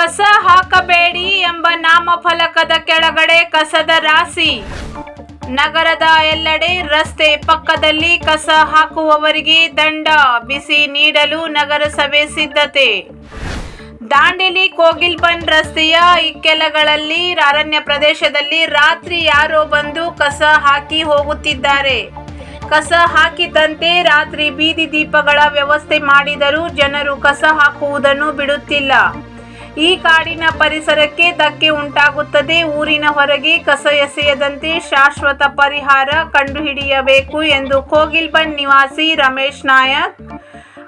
ಕಸ ಹಾಕಬೇಡಿ ಎಂಬ ನಾಮಫಲಕದ ಕೆಳಗಡೆ ಕಸದ ರಾಶಿ. ನಗರದ ಎಲ್ಲೆಡೆ ರಸ್ತೆ ಪಕ್ಕದಲ್ಲಿ ಕಸ ಹಾಕುವವರಿಗೆ ದಂಡ ಬಿಸಿ ನೀಡಲು ನಗರಸಭೆ ಸಿದ್ಧತೆ. ದಾಂಡೇಲಿ ಕೋಗಿಲ್ಬನ್ ರಸ್ತೆಯ ಇಕ್ಕೆಲಗಳಲ್ಲಿ ಅರಣ್ಯ ಪ್ರದೇಶದಲ್ಲಿ ರಾತ್ರಿ ಯಾರೋ ಬಂದು ಕಸ ಹಾಕಿ ಹೋಗುತ್ತಿದ್ದಾರೆ. ಕಸ ಹಾಕಿದಂತೆ ರಾತ್ರಿ ಬೀದಿ ದೀಪಗಳ ವ್ಯವಸ್ಥೆ ಮಾಡಿದರೂ ಜನರು ಕಸ ಹಾಕುವುದನ್ನು ಬಿಡುತ್ತಿಲ್ಲ. ಈ ಕಾಡಿನ ಪರಿಸರಕ್ಕೆ ಧಕ್ಕೆ ಉಂಟಾಗುತ್ತದೆ. ಊರಿನ ಹೊರಗೆ ಕಸ ಎಸೆಯದಂತೆ ಶಾಶ್ವತ ಪರಿಹಾರ ಕಂಡುಹಿಡಿಯಬೇಕು ಎಂದು ಕೋಗಿಲ್ಬನ್ ನಿವಾಸಿ ರಮೇಶ್ ನಾಯಕ್,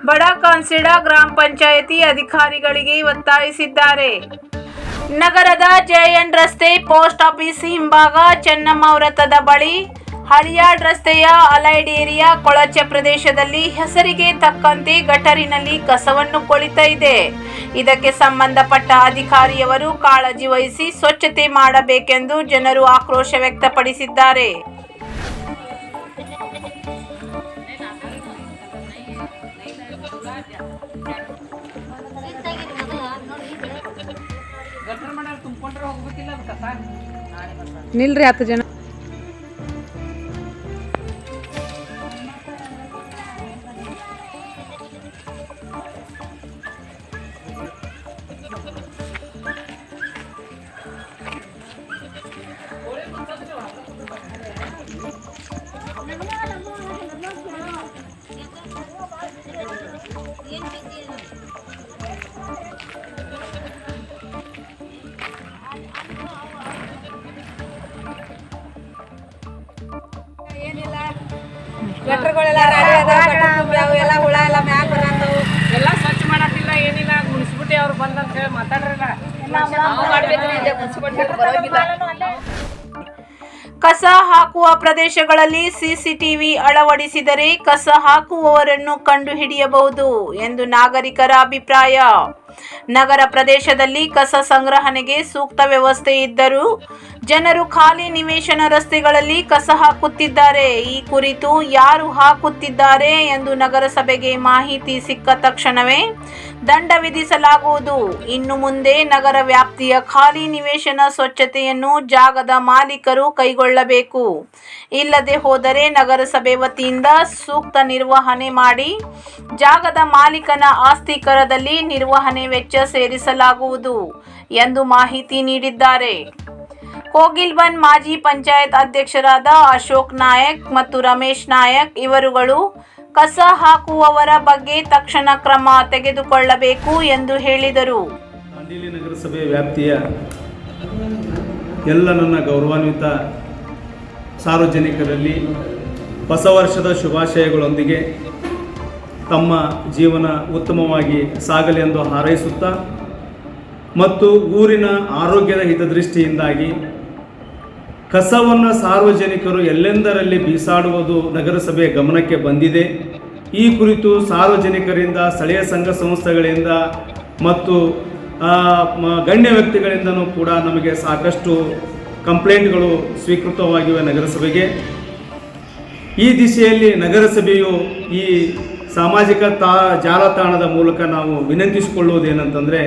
ಬಡ ಕಾನ್ಸಿಡ ಗ್ರಾಮ ಪಂಚಾಯಿತಿ ಅಧಿಕಾರಿಗಳಿಗೆ ಒತ್ತಾಯಿಸಿದ್ದಾರೆ. ನಗರದ ಜೆಎನ್ ರಸ್ತೆ ಪೋಸ್ಟ್ ಆಫೀಸ್ ಹಿಂಭಾಗ ಚೆನ್ನಮ್ಮ ವೃತ್ತದ ಬಳಿ ಹಳಿಯಾಡ್ ರಸ್ತೆಯ ಅಲೈಡ್ ಏರಿಯಾ ಕೊಳಚೆ ಪ್ರದೇಶದಲ್ಲಿ ಹೆಸರಿಗೆ ತಕ್ಕಂತೆ ಗಟರಿನಲ್ಲಿ ಕಸವನ್ನು ಕೊಳಿತಾ ಇದೆ. ಇದಕ್ಕೆ ಸಂಬಂಧಪಟ್ಟ ಅಧಿಕಾರಿಯವರು ಕಾಳಜಿ ವಹಿಸಿ ಸ್ವಚ್ಛತೆ ಮಾಡಬೇಕೆಂದು ಜನರು ಆಕ್ರೋಶ ವ್ಯಕ್ತಪಡಿಸಿದ್ದಾರೆ. ನಿಲ್ರಿ ಹತ್ತು ಜನ. ಕಸ ಹಾಕುವ ಪ್ರದೇಶಗಳಲ್ಲಿ ಸಿಸಿಟಿವಿ ಅಳವಡಿಸಿದರೆ ಕಸ ಹಾಕುವವರನ್ನು ಕಂಡುಹಿಡಿಯಬಹುದು ಎಂದು ನಾಗರಿಕರ ಅಭಿಪ್ರಾಯ. ನಗರ ಪ್ರದೇಶದಲ್ಲಿ ಕಸ ಸಂಗ್ರಹಣೆಗೆ ಸೂಕ್ತ ವ್ಯವಸ್ಥೆ ಇದ್ದರೂ ಜನರು ಖಾಲಿ ನಿವೇಶನ ರಸ್ತೆಗಳಲ್ಲಿ ಕಸ ಹಾಕುತ್ತಿದ್ದಾರೆ. ಈ ಕುರಿತು ಯಾರು ಹಾಕುತ್ತಿದ್ದಾರೆ ಎಂದು ನಗರಸಭೆಗೆ ಮಾಹಿತಿ ಸಿಕ್ಕ ತಕ್ಷಣವೇ ದಂಡ ವಿಧಿಸಲಾಗುವುದು. ಇನ್ನು ಮುಂದೆ ನಗರ ವ್ಯಾಪ್ತಿಯ ಖಾಲಿ ನಿವೇಶನ ಸ್ವಚ್ಛತೆಯನ್ನು ಜಾಗದ ಮಾಲೀಕರು ಕೈಗೊಳ್ಳಬೇಕು. ಇಲ್ಲದೆ ಹೋದರೆ ನಗರಸಭೆ ವತಿಯಿಂದ ಸೂಕ್ತ ನಿರ್ವಹಣೆ ಮಾಡಿ ಜಾಗದ ಮಾಲೀಕನ ಆಸ್ತಿ ಕರದಲ್ಲಿ ನಿರ್ವಹಣೆ ವೆಚ್ಚ ಸೇರಿಸಲಾಗುವುದು ಎಂದು ಮಾಹಿತಿ ನೀಡಿದ್ದಾರೆ. ಕೋಗಿಲ್ಬನ್ ಮಾಜಿ ಪಂಚಾಯತ್ ಅಧ್ಯಕ್ಷರಾದ ಅಶೋಕ್ ನಾಯಕ್ ಮತ್ತು ರಮೇಶ್ ನಾಯಕ್ ಇವರುಗಳು ಕಸ ಹಾಕುವವರ ಬಗ್ಗೆ ತಕ್ಷಣ ಕ್ರಮ ತೆಗೆದುಕೊಳ್ಳಬೇಕು ಎಂದು ಹೇಳಿದರು. ನಗರಸಭೆ ವ್ಯಾಪ್ತಿಯ ಎಲ್ಲ ನನ್ನ ಗೌರವಾನ್ವಿತ ಸಾರ್ವಜನಿಕರಲ್ಲಿ ಹೊಸ ವರ್ಷದ ಶುಭಾಶಯಗಳೊಂದಿಗೆ ತಮ್ಮ ಜೀವನ ಉತ್ತಮವಾಗಿ ಸಾಗಲಿ ಎಂದು ಹಾರೈಸುತ್ತಾ ಮತ್ತು ಊರಿನ ಆರೋಗ್ಯದ ಹಿತದೃಷ್ಟಿಯಿಂದಾಗಿ ಕಸವನ್ನು ಸಾರ್ವಜನಿಕರು ಎಲ್ಲೆಂದರಲ್ಲಿ ಬೀಸಾಡುವುದು ನಗರಸಭೆ ಗಮನಕ್ಕೆ ಬಂದಿದೆ. ಈ ಕುರಿತು ಸಾರ್ವಜನಿಕರಿಂದ, ಸ್ಥಳೀಯ ಸಂಘ ಸಂಸ್ಥೆಗಳಿಂದ ಮತ್ತು ಗಣ್ಯ ವ್ಯಕ್ತಿಗಳಿಂದನೂ ಕೂಡ ನಮಗೆ ಸಾಕಷ್ಟು ಕಂಪ್ಲೇಂಟ್ಗಳು ಸ್ವೀಕೃತವಾಗಿವೆ ನಗರಸಭೆಗೆ. ಈ ದಿಶೆಯಲ್ಲಿ ನಗರಸಭೆಯು ಈ ಸಾಮಾಜಿಕ ತಾ, ಜಾಲತಾಣದ ಮೂಲಕ ನಾವು ವಿನಂತಿಸಿಕೊಳ್ಳುವುದೇನಂತಂದರೆ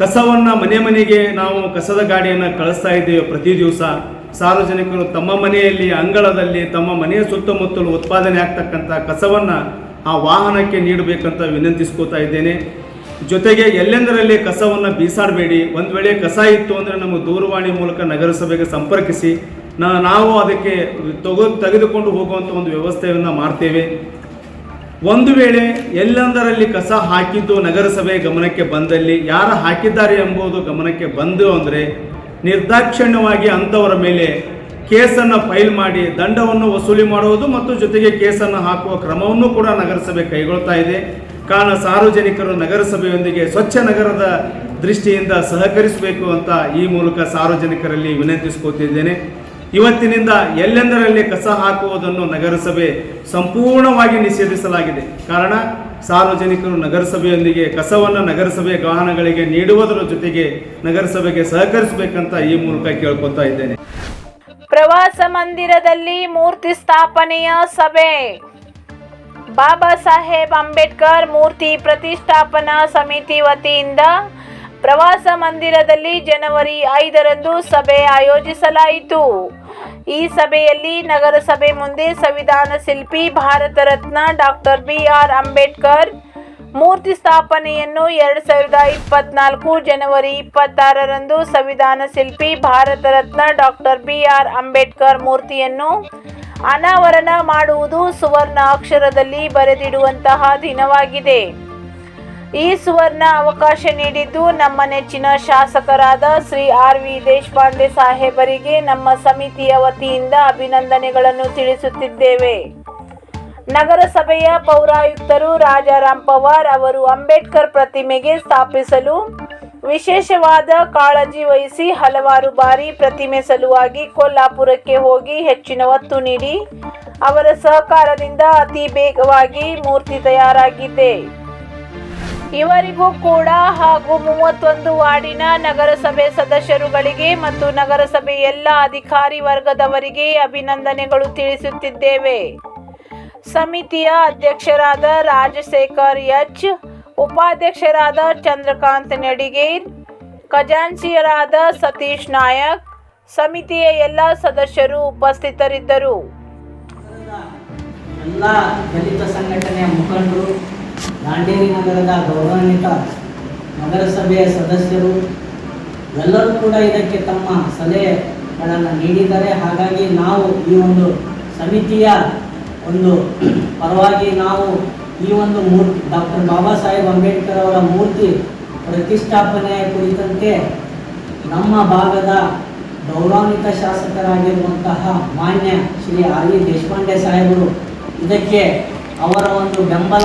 ಕಸವನ್ನು ಮನೆ ಮನೆಗೆ ನಾವು ಕಸದ ಗಾಡಿಯನ್ನು ಕಳಿಸ್ತಾ ಇದ್ದೇವೆ ಪ್ರತಿ ದಿವಸ. ಸಾರ್ವಜನಿಕರು ತಮ್ಮ ಮನೆಯಲ್ಲಿ, ಅಂಗಳದಲ್ಲಿ, ತಮ್ಮ ಮನೆಯ ಸುತ್ತಮುತ್ತಲು ಉತ್ಪಾದನೆ ಆಗ್ತಕ್ಕಂಥ ಕಸವನ್ನು ಆ ವಾಹನಕ್ಕೆ ನೀಡಬೇಕಂತ ವಿನಂತಿಸ್ಕೋತಾ ಇದ್ದೇನೆ. ಜೊತೆಗೆ ಎಲ್ಲೆಂದರಲ್ಲಿ ಕಸವನ್ನು ಬೀಸಾಡಬೇಡಿ, ಒಂದು ವೇಳೆ ಕಸ ಇತ್ತು ಅಂದರೆ ನಮಗೆ ದೂರವಾಣಿ ಮೂಲಕ ನಗರಸಭೆಗೆ ಸಂಪರ್ಕಿಸಿ ನಾವು ಅದಕ್ಕೆ ತಗೋ, ತೆಗೆದುಕೊಂಡು ಹೋಗುವಂಥ ಒಂದು ವ್ಯವಸ್ಥೆಯನ್ನು ಮಾಡ್ತೇವೆ. ಒಂದು ವೇಳೆ ಎಲ್ಲೆಂದರಲ್ಲಿ ಕಸ ಹಾಕಿದ್ದು ನಗರಸಭೆ ಗಮನಕ್ಕೆ ಬಂದಲ್ಲಿ ಯಾರು ಹಾಕಿದ್ದಾರೆ ಎಂಬುದು ಗಮನಕ್ಕೆ ಬಂದು ಅಂದರೆ ನಿರ್ದಾಕ್ಷಿಣ್ಯವಾಗಿ ಅಂಥವರ ಮೇಲೆ ಕೇಸನ್ನು ಫೈಲ್ ಮಾಡಿ ದಂಡವನ್ನು ವಸೂಲಿ ಮಾಡುವುದು ಮತ್ತು ಜೊತೆಗೆ ಕೇಸನ್ನು ಹಾಕುವ ಕ್ರಮವನ್ನು ಕೂಡ ನಗರಸಭೆ ಕೈಗೊಳ್ತಾ ಇದೆ. ಕಾರಣ ಸಾರ್ವಜನಿಕರು ನಗರಸಭೆಯೊಂದಿಗೆ ಸ್ವಚ್ಛ ನಗರದ ದೃಷ್ಟಿಯಿಂದ ಸಹಕರಿಸಬೇಕು ಅಂತ ಈ ಮೂಲಕ ಸಾರ್ವಜನಿಕರಲ್ಲಿ ವಿನಂತಿಸ್ಕೋತಿದ್ದೇನೆ. ಇವತ್ತಿನಿಂದ ಎಲ್ಲೆಂದರಲ್ಲಿ ಕಸ ಹಾಕುವುದನ್ನು ನಗರಸಭೆ ಸಂಪೂರ್ಣವಾಗಿ ನಿಷೇಧಿಸಲಾಗಿದೆ. ಕಾರಣ, ಸಾರ್ವಜನಿಕರು ನಗರಸಭೆಯೊಂದಿಗೆ ಕಸವನ್ನು ನಗರಸಭೆ ವಾಹನಗಳಿಗೆ ನೀಡುವುದರ ಜೊತೆಗೆ ನಗರಸಭೆಗೆ ಸಹಕರಿಸಬೇಕಂತ ಈ ಮೂಲಕ ಕೇಳ್ಕೊತಾ ಇದ್ದೇನೆ. ಪ್ರವಾಸ ಮಂದಿರದಲ್ಲಿ ಮೂರ್ತಿ ಸ್ಥಾಪನೆಯ ಸಭೆ. ಬಾಬಾ ಸಾಹೇಬ್ ಅಂಬೇಡ್ಕರ್ ಮೂರ್ತಿ ಪ್ರತಿಷ್ಠಾಪನಾ ಸಮಿತಿ ವತಿಯಿಂದ ಪ್ರವಾಸ ಮಂದಿರದಲ್ಲಿ ಜನವರಿ ಐದರಂದು ಸಭೆ ಆಯೋಜಿಸಲಾಯಿತು. ಈ ಸಭೆಯಲ್ಲಿ ನಗರಸಭೆ ಮುಂದೆ ಸಂವಿಧಾನ ಶಿಲ್ಪಿ, Bharat Ratna doctor B R Ambedkar ಮೂರ್ತಿ ಸ್ಥಾಪನೆಯನ್ನು ಎರಡು ಸಾವಿರದ ಇಪ್ಪತ್ನಾಲ್ಕು ಜನವರಿ ಇಪ್ಪತ್ತಾರರಂದು ಸಂವಿಧಾನ ಶಿಲ್ಪಿ, Bharat Ratna doctor B R Ambedkar ಮೂರ್ತಿಯನ್ನು ಅನಾವರಣ ಮಾಡುವುದು ಸುವರ್ಣ ಅಕ್ಷರದಲ್ಲಿ ಬರೆದಿಡುವಂತಹ ದಿನವಾಗಿದೆ. ಈ ಸುವರ್ಣ ಅವಕಾಶ ನೀಡಿದ್ದು ನಮ್ಮ ನೆಚ್ಚಿನ ಶಾಸಕರಾದ ಶ್ರೀ ಆರ್ ವಿ ದೇಶಪಾಂಡೆ ಸಾಹೇಬರಿಗೆ ನಮ್ಮ ಸಮಿತಿಯ ವತಿಯಿಂದ ಅಭಿನಂದನೆಗಳನ್ನು ತಿಳಿಸುತ್ತಿದ್ದೇವೆ. ನಗರಸಭೆಯ ಪೌರಾಯುಕ್ತರು ರಾಜಾರಾಮ್ ಪವಾರ್ ಅವರು ಅಂಬೇಡ್ಕರ್ ಪ್ರತಿಮೆಗೆ ಸ್ಥಾಪಿಸಲು ವಿಶೇಷವಾದ ಕಾಳಜಿ ವಹಿಸಿ ಹಲವಾರು ಬಾರಿ ಪ್ರತಿಮೆ ಸಲುವಾಗಿ ಕೊಲ್ಲಾಪುರಕ್ಕೆ ಹೋಗಿ ಹೆಚ್ಚಿನ ಒತ್ತು ನೀಡಿ ಅವರ ಸಹಕಾರದಿಂದ ಅತಿ ಬೇಗವಾಗಿ ಮೂರ್ತಿ ತಯಾರಾಗಿದೆ. ಇವರಿಗೂ ಕೂಡ ಹಾಗೂ ಮೂವತ್ತೊಂದು ವಾರ್ಡಿನ ನಗರಸಭೆ ಸದಸ್ಯರುಗಳಿಗೆ ಮತ್ತು ನಗರಸಭೆ ಎಲ್ಲ ಅಧಿಕಾರಿ ವರ್ಗದವರಿಗೆ ಅಭಿನಂದನೆಗಳು ತಿಳಿಸುತ್ತಿದ್ದೇವೆ. ಸಮಿತಿಯ ಅಧ್ಯಕ್ಷರಾದ ರಾಜಶೇಖರ್ ಎಚ್, ಉಪಾಧ್ಯಕ್ಷರಾದ ಚಂದ್ರಕಾಂತ್ ನಡಿಗೇರ್, ಖಜಾಂಚಿಯರಾದ ಸತೀಶ್ ನಾಯಕ್, ಸಮಿತಿಯ ಎಲ್ಲ ಸದಸ್ಯರು ಉಪಸ್ಥಿತರಿದ್ದರು. ಎಲ್ಲ ದಲಿತ ಸಂಘಟನೆಯ ಮುಖಂಡರು ದಾಂಡೇಲಿ ನಗರದ ಗೌರವಾನ್ವಿತ ನಗರಸಭೆಯ ಸದಸ್ಯರು ಎಲ್ಲರೂ ಕೂಡ ಇದಕ್ಕೆ ತಮ್ಮ ಸಲಹೆಗಳನ್ನು ನೀಡಿದ್ದಾರೆ. ಹಾಗಾಗಿ ನಾವು ಈ ಒಂದು ಸಮಿತಿಯ ಒಂದು ಪರವಾಗಿ ನಾವು ಈ ಒಂದು ಮೂರ್ತಿ, ಡಾಕ್ಟರ್ ಬಾಬಾ ಸಾಹೇಬ್ ಅಂಬೇಡ್ಕರ್ ಅವರ ಮೂರ್ತಿ ಪ್ರತಿಷ್ಠಾಪನೆಯ ಕುರಿತಂತೆ ನಮ್ಮ ಭಾಗದ ಗೌರವಾನ್ವಿತ ಶಾಸಕರಾಗಿರುವಂತಹ ಮಾನ್ಯ ಶ್ರೀ ಆರ್ ವಿ ದೇಶಪಾಂಡೆ ಸಾಹೇಬರು ಇದಕ್ಕೆ ಅವರ ಒಂದು ಬೆಂಬಲ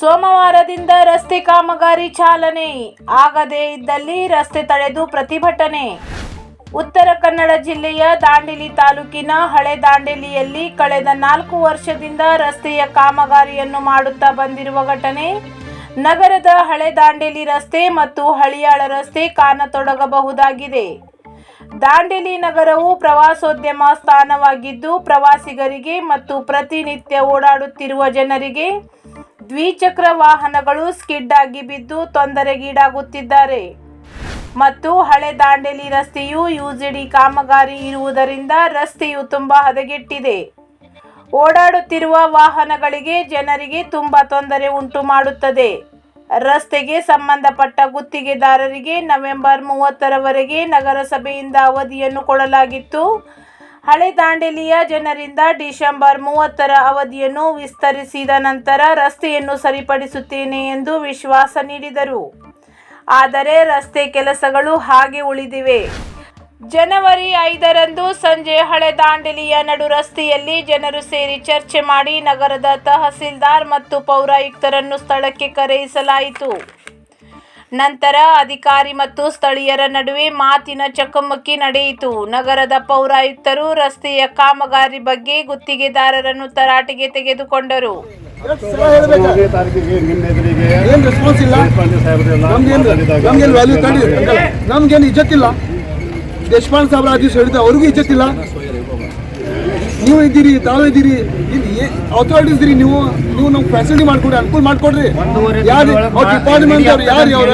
ಸೋಮವಾರದಿಂದ ರಸ್ತೆ ಕಾಮಗಾರಿ ಚಾಲನೆ. ಆಗದೇ ಇದ್ದಲ್ಲಿ ರಸ್ತೆ ತಡೆದು ಪ್ರತಿಭಟನೆ. ಉತ್ತರ ಕನ್ನಡ ಜಿಲ್ಲೆಯ ದಾಂಡೇಲಿ ತಾಲೂಕಿನ ಹಳೆ ದಾಂಡೇಲಿಯಲ್ಲಿ ಕಳೆದ ನಾಲ್ಕು ವರ್ಷದಿಂದ ರಸ್ತೆಯ ಕಾಮಗಾರಿಯನ್ನು ಮಾಡುತ್ತಾ ಬಂದಿರುವ ಘಟನೆ. ನಗರದ ಹಳೆ ದಾಂಡೇಲಿ ರಸ್ತೆ ಮತ್ತು ಹಳಿಯಾಳ ರಸ್ತೆ ಕಾಣತೊಡಗಬಹುದಾಗಿದೆ. ದಾಂಡೇಲಿ ನಗರವು ಪ್ರವಾಸೋದ್ಯಮ ಸ್ಥಾನವಾಗಿದ್ದು, ಪ್ರವಾಸಿಗರಿಗೆ ಮತ್ತು ಪ್ರತಿನಿತ್ಯ ಓಡಾಡುತ್ತಿರುವ ಜನರಿಗೆ ದ್ವಿಚಕ್ರ ವಾಹನಗಳು ಸ್ಕಿಡ್ ಆಗಿ ಬಿದ್ದು ತೊಂದರೆಗೀಡಾಗುತ್ತಿದ್ದಾರೆ. ಮತ್ತು ಹಳೆ ದಾಂಡೇಲಿ ರಸ್ತೆಯು ಯುಜಿಡಿ ಕಾಮಗಾರಿ ಇರುವುದರಿಂದ ರಸ್ತೆಯು ತುಂಬ ಹದಗೆಟ್ಟಿದೆ. ಓಡಾಡುತ್ತಿರುವ ವಾಹನಗಳಿಗೆ ಜನರಿಗೆ ತುಂಬ ತೊಂದರೆ ಉಂಟು ಮಾಡುತ್ತದೆ. ರಸ್ತೆಗೆ ಸಂಬಂಧಪಟ್ಟ ಗುತ್ತಿಗೆದಾರರಿಗೆ ನವೆಂಬರ್ ಮೂವತ್ತರವರೆಗೆ ನಗರಸಭೆಯಿಂದ ಅವಧಿಯನ್ನು ಕೊಡಲಾಗಿತ್ತು. ಹಳೆ ದಾಂಡೇಲಿಯ ಜನರಿಂದ ಡಿಸೆಂಬರ್ ಮೂವತ್ತರ ಅವಧಿಯನ್ನು ವಿಸ್ತರಿಸಿದ ನಂತರ ರಸ್ತೆಯನ್ನು ಸರಿಪಡಿಸುತ್ತೇನೆ ಎಂದು ವಿಶ್ವಾಸ ನೀಡಿದರು. ಆದರೆ ರಸ್ತೆ ಕೆಲಸಗಳು ಹಾಗೆ ಉಳಿದಿವೆ. ಜನವರಿ ಐದರಂದು ಸಂಜೆ ಹಳೆ ದಾಂಡೇಲಿಯ ನಡು ರಸ್ತೆಯಲ್ಲಿ ಜನರು ಸೇರಿ ಚರ್ಚೆ ಮಾಡಿ ನಗರದ ತಹಸೀಲ್ದಾರ್ ಮತ್ತು ಪೌರಾಯುಕ್ತರನ್ನು ಸ್ಥಳಕ್ಕೆ ಕರೆಯಿಸಲಾಯಿತು. ನಂತರ ಅಧಿಕಾರಿ ಮತ್ತು ಸ್ಥಳೀಯರ ನಡುವೆ ಮಾತಿನ ಚಕಮಕಿ ನಡೆಯಿತು. ನಗರದ ಪೌರಾಯುಕ್ತರು ರಸ್ತೆಯ ಕಾಮಗಾರಿ ಬಗ್ಗೆ ಗುತ್ತಿಗೆದಾರರನ್ನು ತರಾಟೆಗೆ ತೆಗೆದುಕೊಂಡರು. ಮೂರನೇ ತಾರೀಕಿಗೆ ಇಲ್ಲ? ದೇಶಪಾಂಡೆ ಸಾಹೇಬ್ರ ಆದೇಶ ಹೇಳಿದ ಅವ್ರಿಗೂ ಇಜ್ಜತ್ತಿಲ್ಲ ನೀವು ಇದ್ದೀರಿ ತಾವು ಇದ್ದೀರಿ. ಇಲ್ಲಿ ಅಥಾರಿಟೀಸ್ ಇದ್ರಿ ನೀವು ನೀವು ನಮ್ಗೆ ಫೆಸಿಲಿಟಿ ಮಾಡ್ಕೊಡ್ರಿ ಅನುಕೂಲ ಮಾಡ್ಕೊಡ್ರಿ. ಯಾರು ಡಿಪಾರ್ಟ್ಮೆಂಟ್ ಅವ್ರು ಯಾರು ಅವ್ರ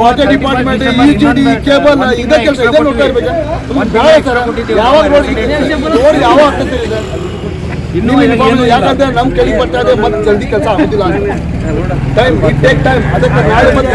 water department E G D cable ಇದೇ ಕೆಲಸ ಇದೇ ನೋಡ್ತಾ ಇರ್ಬೇಕು. ಯಾವಾಗ ನೋಡಿ ನೋಡಿ ಯಾವಾಗ ಆಗ್ತದೆ ಇನ್ನೂ ಯಾಕಂದ್ರೆ ನಮ್ ಬರ್ತಾ ಇದೆ ಮತ್ತೆ ಜಲ್ದಿ ಕೆಲಸ ಆಗೋದಿಲ್ಲ ಟೈಮ್ ಇಟ್ ಟೇಕ್ ಟೈಮ್ ಅದಕ್ಕೆ ನಾಳೆ ಮತ್ತೆ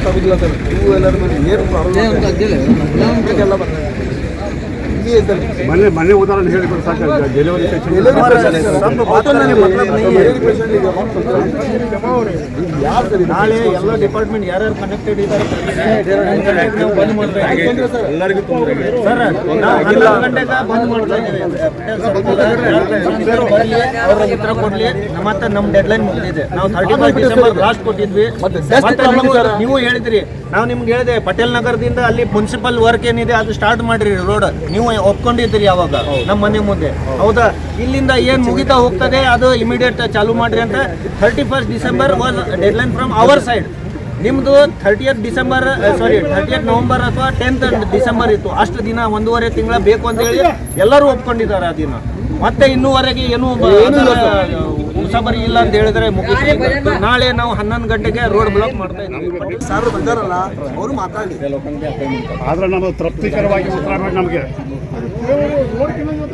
ವೀಲರ್ ಮೇಲೆ ಗೊತ್ತಾಗೋದಿಲ್ಲ ಸರ್ ಟೂ ವೀಲರ್ ಮೇಲೆ ಏನು ಪ್ರಾಬ್ಲಮ್ ಎಲ್ಲ ಬರ್ತದೆ ಇಲ್ಲಿ ಇದ್ದಾರೆ ಮೊನ್ನೆ ಮೊನ್ನೆ ಉದಾಹರಣೆ ಹೇಳಿದ್ರು ಸಾಕು ಡೆಲಿವರಿ? ನಾಳೆ ಎಲ್ಲ ಡಿಪಾರ್ಟ್ಮೆಂಟ್ ಯಾರ್ಯಾರು ಕನೆಕ್ಟೆಡ್ ಇದ್ದಾರೆ? ಬಂದ್ ಮಾಡ್ತಾ ಇದ್ದೀವಿ ಎಲ್ಲರಿಗೂ ತೊಂದರೆ ಸರ್ ಹನ್ನೊಂದು ಗಂಟೆಗೆ ಬಂದ್ ಉತ್ತರ ಕೊಡ್ಲಿ. ಮತ್ತೆ ನಮ್ಮ ಡೆಡ್ಲೈನ್ ಮುಗಿದಿದೆ. ನಾವು ಥರ್ಟಿ ಫೈವ್ ಡಿಸೆಂಬರ್ ಲಾಸ್ಟ್ ಕೊಟ್ಟಿದ್ವಿ. ನೀವು ಹೇಳಿದ್ರಿ. ನಾವು ನಿಮ್ಗೆ ಹೇಳಿದೆ ಪಟೇಲ್ ನಗರದಿಂದ ಅಲ್ಲಿ ಮುನ್ಸಿಪಲ್ ವರ್ಕ್ ಏನಿದೆ ಅದು ಸ್ಟಾರ್ಟ್ ಮಾಡ್ರಿ ರೋಡ್. ನೀವು ಒಪ್ಕೊಂಡಿದ್ದೀರಿ ಯಾವಾಗ? ನಮ್ಮ ಮನೆ ಮುಂದೆ. ಹೌದಾ. ಇಲ್ಲಿಂದ ಏನ್ ಮುಗಿತಾ ಹೋಗ್ತದೆ ಅದು ಇಮಿಡಿಯೇಟ್ ಚಾಲೂ ಮಾಡ್ರಿ ಅಂತ thirty first December was deadline from our side ನಿಮ್ದು thirtieth December sorry thirtieth November ಅಥವಾ ಟೆಂತ್ ಡಿಸೆಂಬರ್ ಇತ್ತು. ಅಷ್ಟು ದಿನ ಒಂದೂವರೆ ತಿಂಗಳ ಬೇಕು ಅಂತ ಹೇಳಿ ಎಲ್ಲರೂ ಒಪ್ಕೊಂಡಿದ್ದಾರೆ ಆ ದಿನ. ಮತ್ತೆ ಇನ್ನೂವರೆಗೆ ಏನು ಉಸಬರಿ ಇಲ್ಲ ಅಂತ ಹೇಳಿದ್ರೆ ಮುಗಿತು. ನಾಳೆ ನಾವು ಹನ್ನೊಂದು ಗಂಟೆಗೆ ರೋಡ್ ಬ್ಲಾಕ್ ಮಾಡ್ತಾ ಇದ್ದೀವಿ ಸರ್ ಬಂದಾರಲ್ಲ ಅವರು ಮಾತಾಡಿ. ಆದ್ರೆ ನಮಗೆ ತೃಪ್ತಿಕರವಾಗಿ ಉತ್ತರ ನಮಗೆ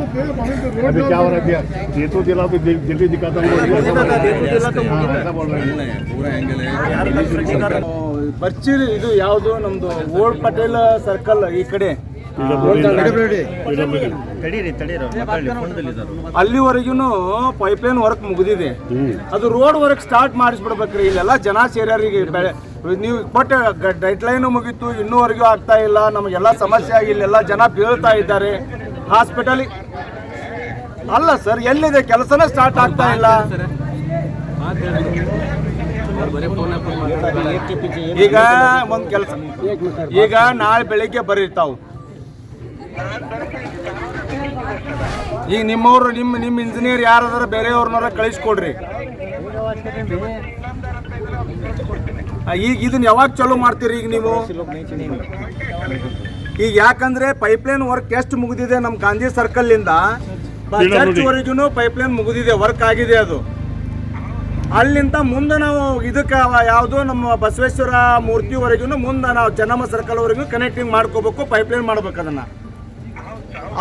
ಅದಕ್ಕೆ ಯಾವ ರೀತಿಯ ಏತು ದಿಲ್ಲ ಅದು ದಿಲ್- ದಿಲ್ಲಿ ದಿಕ್ಕಾದ ಬರ್ಚಿ ಇದು ಯಾವುದು? ನಮ್ದು ಓಲ್ಡ್ ಪಟೇಲ್ ಸರ್ಕಲ್ ಈ ಕಡೆ. ಅಲ್ಲಿವರೆಗೂ ಪೈಪ್ಲೈನ್ ವರ್ಕ್ ಮುಗಿದಿದೆ. ಅದು ರೋಡ್ ವರ್ಕ್ ಸ್ಟಾರ್ಟ್ ಮಾಡಿಸ್ಬಿಡ್ಬೇಕ್ರಿ. ಇಲ್ಲೆಲ್ಲ ಜನ ಸೇರ್ಯಾರಿಗೆ ಬೆಳೆ ನೀವು ಬಟ್ ಡೆಡ್ ಲೈನ್ ಮುಗೀತು, ಇನ್ನೂವರೆಗೂ ಆಗ್ತಾ ಇಲ್ಲ, ನಮಗೆಲ್ಲ ಸಮಸ್ಯೆ ಆಗಿಲ್ಲ ಎಲ್ಲ ಜನ ಬೀಳ್ತಾ ಇದ್ದಾರೆ. ಹಾಸ್ಪಿಟಲ್ ಅಲ್ಲ ಸರ್, ಎಲ್ಲಿದೆ? ಕೆಲಸನೇ ಸ್ಟಾರ್ಟ್ ಆಗ್ತಾ ಇಲ್ಲ. ಈಗ ಒಂದ್ ಕೆಲಸ ಈಗ ನಾಳೆ ಬೆಳಿಗ್ಗೆ ಬರ್ರಿ ತಾವು ಈಗ ನಿಮ್ಮವ್ರು, ನಿಮ್ಮ ನಿಮ್ಮ ಇಂಜಿನಿಯರ್ ಯಾರಾದ್ರೂ ಬೇರೆಯವ್ರನ್ನ ಕಳಿಸ್ಕೊಡ್ರಿ. ಈಗ ಇದನ್ನ ಯಾವಾಗ ಚಾಲೂ ಮಾಡ್ತೀರಿ ಈಗ ನೀವು? ಈಗ ಯಾಕಂದ್ರೆ ಪೈಪ್ಲೈನ್ ವರ್ಕ್ ಎಷ್ಟು ಮುಗಿದಿದೆ ನಮ್ಮ ಗಾಂಧಿ ಸರ್ಕಲ್ ಇಂದ ಚರ್ಚ್ ವರೆಗೂ ಪೈಪ್ಲೈನ್ ಮುಗಿದಿದೆ ವರ್ಕ್ ಆಗಿದೆ ಅದು. ಅಲ್ಲಿಂದ ಮುಂದೆ ನಾವು ಇದಕ್ಕೆ ಯಾವುದು ನಮ್ಮ ಬಸವೇಶ್ವರ ಮೂರ್ತಿವರೆಗೂ ಮುಂದೆ ನಾವು ಚೆನ್ನಮ್ಮ ಸರ್ಕಲ್ ವರೆಗೂ ಕನೆಕ್ಟಿಂಗ್ ಮಾಡ್ಕೋಬೇಕು ಪೈಪ್ಲೈನ್ ಮಾಡ್ಬೇಕು ಅದನ್ನ.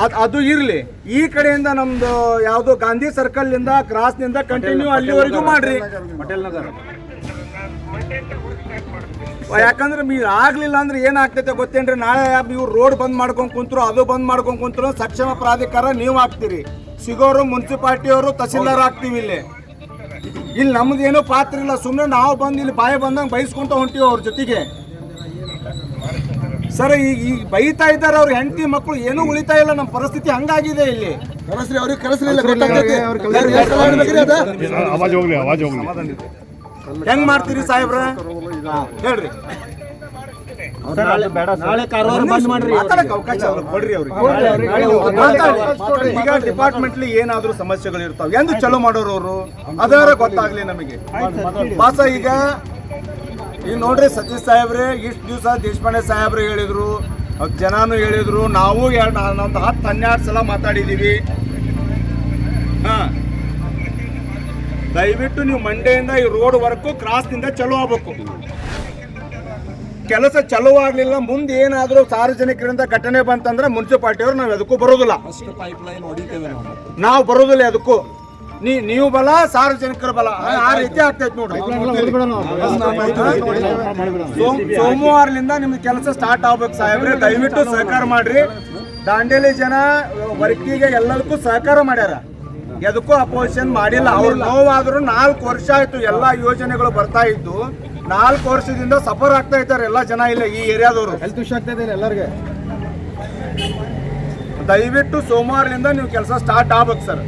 ಅದು ಅದು ಇರ್ಲಿ. ಈ ಕಡೆಯಿಂದ ನಮ್ದು ಯಾವುದು ಗಾಂಧಿ ಸರ್ಕಲ್ ಕ್ರಾಸ್ನಿಂದ ಕ್ರಾಸ್ನಿಂದ ಕಂಟಿನ್ಯೂ ಅಲ್ಲಿವರೆಗೂ ಮಾಡ್ರಿ. ಪಟೇಲ್ ನಗರ. ಯಾಕಂದ್ರೆ ನೀವು ಆಗ್ಲಿಲ್ಲ ಅಂದ್ರೆ ಏನಾಗ್ತೈತೆ ಗೊತ್ತೇನ್ರಿ? ನಾಳೆ ಇವ್ರು ರೋಡ್ ಬಂದ್ ಮಾಡ್ಕೊಂಡ್ ಕುಂತ್ರು ಅದು ಬಂದ್ ಮಾಡ್ಕೊಂಡ್ ಕುಂತ್ರು ಸಕ್ಷಮ ಪ್ರಾಧಿಕಾರ ನೀವು ಆಗ್ತೀರಿ. ಸಿಗೋರು ಮುನ್ಸಿಪಾಲ್ಟಿಯವರು ತಹಸೀಲ್ದಾರ್ ಆಗ್ತೀವಿ ಇಲ್ಲಿ. ಇಲ್ಲಿ ನಮ್ದು ಏನೋ ಪಾತ್ರ ಇಲ್ಲ ಸುಮ್ಮನೆ ನಾವು ಬಂದು ಇಲ್ಲಿ ಬಾಯಿ ಬಂದಂಗೆ ಬೈಸ್ಕೊಂತ ಹೊಂಟೀವಿ ಅವ್ರ ಜೊತೆಗೆ. ಸರ್ ಈಗ ಈಗ ಬೈತಾ ಇದ್ದಾರೆ ಅವ್ರ ಹೆಂಡತಿ ಮಕ್ಕಳು ಏನೂ ಉಳಿತಾ ಇಲ್ಲ ನಮ್ಮ ಪರಿಸ್ಥಿತಿ ಹಂಗಾಗಿದೆ ಇಲ್ಲಿ. ಕರೆಸ್ರಿ ಅವ್ರಿಗೆ ಕರೆಸ್ರಿ ಹೆಂಗ್ ಮಾಡ್ತೀರಿ ಸಾಹೇಬ್ರ? ಹೇಳ್ರಿ. ನಾಳೆ ಕಾರವಾರ ಬಂದ್ ಮಾಡ್ರಿ. ಮಾತಾಡಕ್ ಅವಕಾಶ ಅವ್ರಿಗೆ ಕೊಡ್ರಿ ಅವ್ರಿಗೆ. ಮಾತಾಡಿ. ಈಗ ಡಿಪಾರ್ಟ್ಮೆಂಟ್ಲಿ ಏನಾದ್ರೂ ಸಮಸ್ಯೆಗಳು ಇರ್ತಾವ. ಎಂದು ಚಲೋ ಮಾಡೋರು ಅವರು? ಅದರ ಗೊತ್ತಾಗ್ಲಿ ನಮಗೆ. ಬಾಸ ಈಗ ಈಗ ನೋಡ್ರಿ ಸತೀಶ್ ಸಾಹೇಬ್ರೆ ಇಷ್ಟು ದಿವಸ ದೇಶಪಾಂಡೆ ಸಾಹೇಬ್ರೆ ಹೇಳಿದ್ರು. ಜನಾನು ಹೇಳಿದ್ರು. ನಾವು ಎರಡು ನಮ್ದು ಹತ್ತು ಹನ್ನೆರಡು ಸಲ ಮಾತಾಡಿದೀವಿ. ಹಾ. ದಯವಿಟ್ಟು ನೀವು ಮಂಡೆಯಿಂದ ಈ ರೋಡ್ ವರ್ಕು ಕ್ರಾಸ್ನಿಂದ ಚಲೋ ಆಗ್ಬೇಕು. ಕೆಲಸ ಚಲೋ ಆಗ್ಲಿಲ್ಲ ಮುಂದೆ ಏನಾದರೂ ಸಾರ್ವಜನಿಕರಿಂದ ಘಟನೆ ಬಂತಂದ್ರೆ ಮುನ್ಸಿಪಾಲ್ಟಿಯವ್ರು ನಾವು ಎದಕ್ಕೂ ಬರೋದಿಲ್ಲ. ನಾವು. ಬರೋದಿಲ್ಲ ಅದಕ್ಕೂ ನೀ ನೀವು ಬಲ ಸಾರ್ವಜನಿಕರ ಬಲ. ಆ- ರೀತಿ ಆಗ್ತೈತಿ ನೋಡ್ರಿ. ಸೋಮ್- ಸೋಮವಾರದಿಂದ ನಿಮ್ಗೆ ಕೆಲಸ ಸ್ಟಾರ್ಟ್ ಆಗ್ಬೇಕು ಸಾಹೇಬ್ರೆ. ದಯವಿಟ್ಟು ಸಹಕಾರ ಮಾಡ್ರಿ. ದಾಂಡೇಲಿ ಜನ ವರ್ಕಿಗೆ ಎಲ್ಲದಕ್ಕೂ ಸಹಕಾರ ಮಾಡ್ಯಾರ. ಎದಕ್ಕೂ ಅಪೋಸಿಷನ್ ಮಾಡಿಲ್ಲ. ಅವ್ರು ನೋವಾದ್ರೂ ನಾಲ್ಕು ವರ್ಷ ಆಯ್ತು ಎಲ್ಲಾ ಯೋಜನೆಗಳು ಬರ್ತಾ ಇದ್ದು. ನಾಲ್ಕು ವರ್ಷದಿಂದ ಸಫರ್ ಆಗ್ತಾ ಇದ್ದಾರೆ ಎಲ್ಲ ಜನ ಇಲ್ಲ ಈ ಏರಿಯಾದವರು. ಹೆಲ್ತ್ ಇಶ್ಯೂ ಆಗ್ತಾ ಇದೆ ಎಲ್ಲರಿಗೆ? ದಯವಿಟ್ಟು ಸೋಮವಾರದಿಂದ ನೀವು ಕೆಲಸ ಸ್ಟಾರ್ಟ್ ಆಗ್ಬೇಕು ಸರ್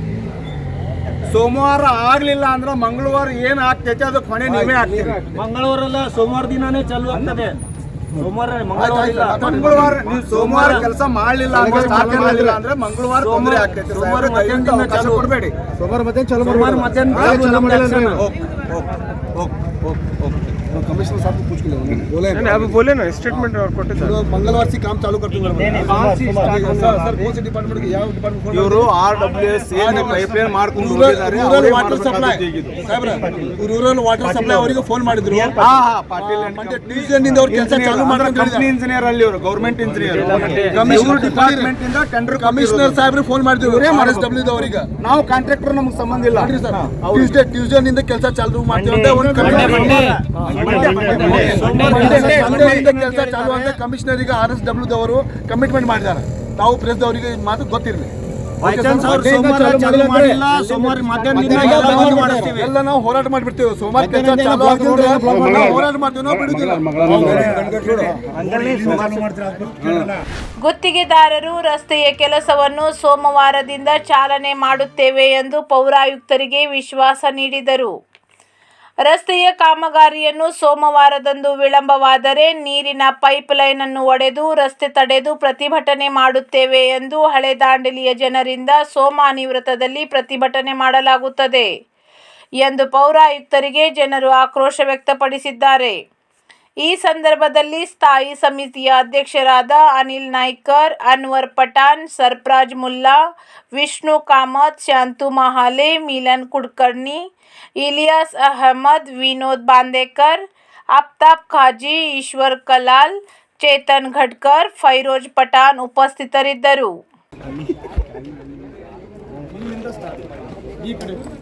ಸೋಮವಾರ ಆಗ್ಲಿಲ್ಲ ಅಂದ್ರೆ ಮಂಗಳವಾರ ಏನ್ ಆಗ್ತೈತೆ ಅದು ಕೊನೆ ನೀವೇ ಆಗ್ತೀರಿ. ಮಂಗಳವಾರಲ್ಲ ಸೋಮವಾರ ದಿನಾನೇ ಚಾಲು ಆಗ್ತದೆ. ಸೋಮವಾರ ಮಂಗಳವಾರ ಇಲ್ಲ. ಮಂಗಳವಾರ ನೀವು ಸೋಮವಾರ ಕೆಲಸ ಮಾಡಲಿಲ್ಲ ಅಂದ್ರೆ ಸ್ಟಾರ್ಟ್ ಮಾಡಲಿಲ್ಲ ಅಂದ್ರೆ ಮಂಗಳವಾರ ತೊಂದರೆ ಆಗ್ತೈತೆ ಸೋಮವಾರ ಮಧ್ಯಾಹ್ನ ಅವಕಾಶ. ಕೊಡಬೇಡಿ. ಸೋಮವಾರ ಮಧ್ಯಾಹ್ನ ಚಾಲು ಸೋಮವಾರ ಮಧ್ಯಾಹ್ನ ಚಾಲು ಮಾಡಿಲ್ಲ action. ಅಂದ್ರೆ ಹೋಗ್, ಹೋಗ್, ಹೋಗ್, ಹೋಗ್, ಹೋಗ್, ಹೋಗ್. कमिश्नर साहब को पूछ के ले बोले बोले ना स्टेटमेंट और मंगलवार से काम चालू कर दूंगा सर सर कौन से डिपार्टमेंट के ಯಾವ ಡಿಪಾರ್ಟ್ಮೆಂಟ್ ಇವರು ಆರ್ ಡಬ್ಲ್ಯೂ ಎಸ್ ಏನು ಪೈಪ್ ಲೈನ್ ಮಾಡ್ಕೊಂಡು ಹೋಗಿದ್ದಾರೆ ರೂರಲ್ ಅವರೇ ವಾಟರ್ ಸಪ್ಲೈ ಮಾಡ್ಬೇಕಾದ್ದು ಈಗ ಇದು. ಸಾಹೇಬ್ರೆ ರೂರಲ್ ವಾಟರ್ ಸಪ್ಲೈ ಅವರಿಗೆ ಫೋನ್ ಮಾಡಿದ್ರು ಹಾ ಹಾ ಪಾಟೀಲ್ ಮಂಡ್ಯ ಟ್ಯೂಸ್ಡೇ ನಿಂದ ಅವ್ರು ಕೆಲಸ ಚಾಲು ಮಾಡ್ಕೊಂಡು ಕಂಪ್ನಿ ಇಂಜಿನಿಯರ್ ಅಲ್ಲಿ ಇವರು ಗೌರ್ಮೆಂಟ್ ಇಂಜಿನಿಯರ್ ಕಮಿಷನರ್ ಡಿಪಾರ್ಟ್ಮೆಂಟ್ ಇಂದ ಟೆಂಡರ್ ಕಮಿಷನರ್ ಸಾಹೇಬ್ರು ಫೋನ್ ಮಾಡಿದ್ರು ಇವರೇ ಆರ್ ಎಸ್ ಮಾಡ್ಬೇಕು. ಡಬ್ಲ್ಯೂ ಅವರಿಗೆ ನಾವು ಕಾಂಟ್ರಾಕ್ಟರ್ ನಮ್ಗೆ ಸಂಬಂಧ ಇಲ್ಲ ನೋಡ್ರಿ ಸರ್ ಟ್ಯೂಸ್ಡೇ ಟ್ಯೂಸ್ಡೇ ನಿಂದ ಕೆಲಸ ಚಾಲು ಮಾಡ್ತೀವಿ ಅಂತ ಒಂದು ಕೆಲಸ ಚಾಲು ಅಂತ ಕಮಿಷನರಿಗೆ ಆರ್ ಎಸ್ ಡಬ್ಲ್ಯೂ ದವರು ಕಮಿಟ್ಮೆಂಟ್ ಮಾಡಿದ್ದಾರೆ ತಾವು ಪ್ರೆಸ್ ದವರಿಗೆ ಮಾತು ಗೊತ್ತಿರಲಿ ಎಲ್ಲ ಬಂದ್ ಮಾಡಿಸ್ತೀವಿ ಎಲ್ಲ ನಾವು ಹೋರಾಟ ಮಾಡ್ಬಿಡ್ತೀವಿ ಸೋಮವಾರ ಕೆಲಸ ಚಾಲು ಹೋರಾಟ ಮಾಡ್ತೀವಿ ಬಿಡುದಿಲ್ಲ ಗುತ್ತಿಗೆದಾರರು ರಸ್ತೆಯ ಕೆಲಸವನ್ನು ಸೋಮವಾರದಿಂದ ಚಾಲನೆ ಮಾಡುತ್ತೇವೆ ಎಂದು ಪೌರಾಯುಕ್ತರಿಗೆ ವಿಶ್ವಾಸ ನೀಡಿದರು ರಸ್ತೆಯ ಕಾಮಗಾರಿಯನ್ನು ಸೋಮವಾರದಂದು ವಿಳಂಬವಾದರೆ ನೀರಿನ ಪೈಪ್ ಲೈನ್ ಅನ್ನು ಒಡೆದು ರಸ್ತೆ ತಡೆದು ಪ್ರತಿಭಟನೆ ಮಾಡುತ್ತೇವೆ ಎಂದು ಹಳೆ ದಾಂಡಲಿಯ ಜನರಿಂದ ಸೋಮ ವೃತ್ತದಲ್ಲಿ ಪ್ರತಿಭಟನೆ ಮಾಡಲಾಗುತ್ತದೆ ಎಂದು ಪೌರಾಯುಕ್ತರಿಗೆ ಜನರು ಆಕ್ರೋಶ ವ್ಯಕ್ತಪಡಿಸಿದ್ದಾರೆ. ಈ ಸಂದರ್ಭದಲ್ಲಿ ಸ್ಥಾಯಿ ಸಮಿತಿಯ ಅಧ್ಯಕ್ಷರಾದ ಅನಿಲ್ ನಾಯ್ಕರ್, ಅನ್ವರ್ ಪಠಾನ್ ಸರ್ಪ್ರಾಜ್ ಮುಲ್ಲಾ, ವಿಷ್ಣು ಕಾಮತ್, ಶಾಂತು ಮಹಾಲೆ, ಮಿಲನ್ ಕುಡ್ಕರ್ಣಿ ಇಲಿಯಾಸ್ ಅಹಮದ್ ವಿನೋದ್ ಬಾಂದೇಕರ್ ಆಫ್ತಾಬ್ ಖಾಜಿ ಈಶ್ವರ್ ಕಲಾಲ್ ಚೇತನ್ ಘಟ್ಕರ್ ಫೈರೋಜ್ ಪಠಾಣ್ ಉಪಸ್ಥಿತರಿದ್ದರು